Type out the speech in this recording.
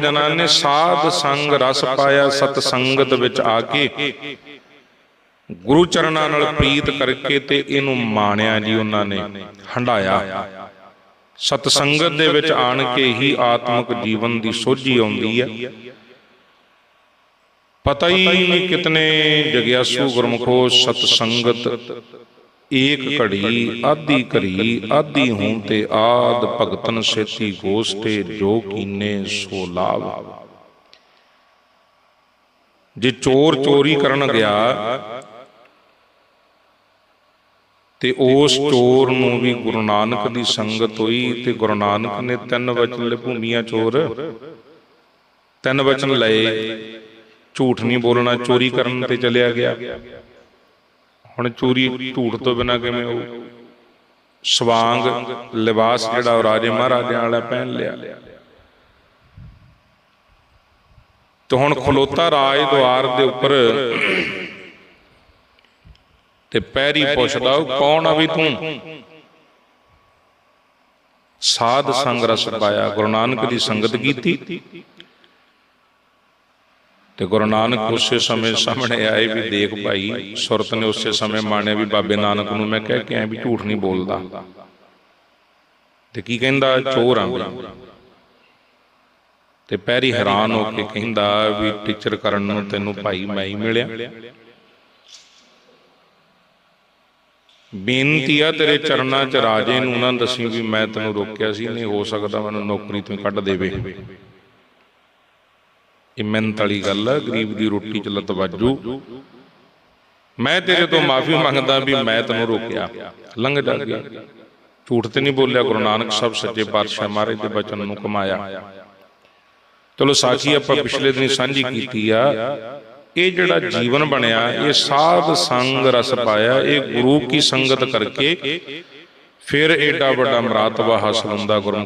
ਜਨਾਂ ਨੇ ਸਾਧ ਸੰਗ ਰਸ ਪਾਇਆ, ਸਤ ਸੰਗਤ ਵਿੱਚ ਆ ਕੇ ਗੁਰੂ ਚਰਨਾਂ ਨਾਲ ਪ੍ਰੀਤ ਕਰਕੇ ਤੇ ਇਹਨੂੰ ਮਾਣਿਆ ਜੀ ਉਹਨਾਂ ਨੇ ਹੰਡਾਇਆ ਸਤ ਸੰਗਤ ਦੇ ਵਿੱਚ ਆਣ ਕੇ ਹੀ ਆਤਮਿਕ ਜੀਵਨ ਦੀ ਸੋਝੀ ਆਉਂਦੀ ਹੈ ਪਤਾ ਹੀ ਨਹੀਂ ਕਿਤਨੇ ਜਗਿਆਸੂ ਗੁਰਮਖੋ ਸਤ ਸੰਗਤ ਏਕ ਘੜੀ ਆਦੀ ਘੜੀ ਆਦੀ ਹੋਂ ਤੇ ਆਦ ਭਗਤਨ ਸੇਤੀ ਗੋਸਤੇ ਜੋ ਕੀਨੇ ਸੋ ਲਾਭ ਜੇ ਚੋਰ ਚੋਰੀ ਕਰਨ ਗਿਆ, ਤੇ ਉਸ ਚੋਰ ਨੂੰ ਵੀ ਗੁਰੂ ਨਾਨਕ ਦੀ ਸੰਗਤ ਹੋਈ, ਤੇ ਗੁਰੂ ਨਾਨਕ ਨੇ ਤਿੰਨ ਵਚਨ ਲੈ ਚੋਰ। ਤਿੰਨ ਵਚਨ ਲਏ, ਝੂਠ ਨਹੀਂ ਬੋਲਣਾ, ਚੋਰੀ ਕਰਨ ਤੇ ਚਲਿਆ ਗਿਆ। ਹੁਣ ਚੋਰੀ ਝੂਠ ਤੋਂ ਬਿਨਾ ਕਿਵੇਂ ਉਹ ਸਵਾਂਗ ਲਿਬਾਸ ਜਿਹੜਾ ਉਹ ਰਾਜੇ ਮਹਾਰਾਜਿਆਂ ਵਾਲਾ ਪਹਿਨ ਲਿਆ। ਤੇ ਹੁਣ ਖਲੋਤਾ ਰਾਜ ਦੁਆਰ ਦੇ ਉੱਪਰ ਤੇ ਪੈਰੀ ਪੁੱਛਦਾ, ਉਹ ਕੌਣ ਆ ਵੀ ਤੂੰ? ਸਾਧ ਸੰਗ ਰਸ ਪਾਇਆ, ਗੁਰੂ ਨਾਨਕ ਦੀ ਸੰਗਤ ਕੀਤੀ। ਤੇ ਗੁਰੂ ਨਾਨਕ ਉਸੇ ਸਮੇਂ ਸਾਹਮਣੇ ਆਏ ਵੀ ਦੇਖ ਭਾਈ ਸੁਰਤ ਨੇ ਉਸੇ ਸਮੇਂ ਮਾਣਿਆ ਵੀ ਬਾਬੇ ਨਾਨਕ ਨੂੰ ਮੈਂ ਕਹਿ ਕੇ ਆਇਆ ਵੀ ਝੂਠ ਨਹੀਂ ਬੋਲਦਾ। ਤੇ ਕੀ ਕਹਿੰਦਾ? ਚੋਰ ਆਂ ਵੀ। ਤੇ ਪੈਰੀ ਹੈਰਾਨ ਹੋ ਕੇ ਕਹਿੰਦਾ ਵੀ ਟੀਚਰ ਕਰਨ ਨੂੰ ਤੈਨੂੰ ਭਾਈ ਮੈਂ ਹੀ ਮਿਲਿਆ। ਬੇਨਤੀ ਆ ਤੇਰੇ ਚਰਨਾਂ 'ਚ ਰਾਜੇ ਨੂੰ ਨਾ ਦੱਸੀ ਵੀ ਮੈਂ ਤੈਨੂੰ ਰੋਕਿਆ ਸੀ ਨਹੀਂ ਹੋ ਸਕਦਾ ਮੈਨੂੰ ਨੌਕਰੀ ਤੋਂ ਕੱਢ ਦੇਵੇ। ਇਹ ਮਿਹਨਤ ਵਾਲੀ ਗੱਲ ਆ, ਗਰੀਬ ਦੀ ਰੋਟੀ 'ਚ ਲੱਤ ਮੈਂ ਤੇਰੇ ਤੋਂ ਮਾਫੀ ਮੰਗਦਾ ਵੀ ਮੈਂ ਤੈਨੂੰ ਰੋਕਿਆ। ਲੰਘ ਜਾ ਗਿਆ ਝੂਠ ਤੇ ਨਹੀਂ ਬੋਲਿਆ, ਗੁਰੂ ਨਾਨਕ ਸਾਹਿਬ ਸੱਚੇ ਪਾਤਸ਼ਾਹ ਮਹਾਰਾਜ ਦੇ ਬਚਨ ਨੂੰ ਕਮਾਇਆ। ਚਲੋ ਸਾਖੀ ਆਪਾਂ ਪਿਛਲੇ ਦਿਨੀ ਸਾਂਝੀ ਕੀਤੀ ਆ। ਇਹ ਜਿਹੜਾ ਜੀਵਨ ਬਣਿਆ, ਇਹ ਸਾਧ ਸੰਗ ਰਸ ਪਾਇਆ, ਇਹ ਗੁਰੂ ਕੀ ਸੰਗਤ ਕਰਕੇ ਫਿਰ ਏਡਾ ਵੱਡਾ ਮਰਾਤਬਾ ਹਾਸਲ ਹੁੰਦਾ ਗੁਰੂ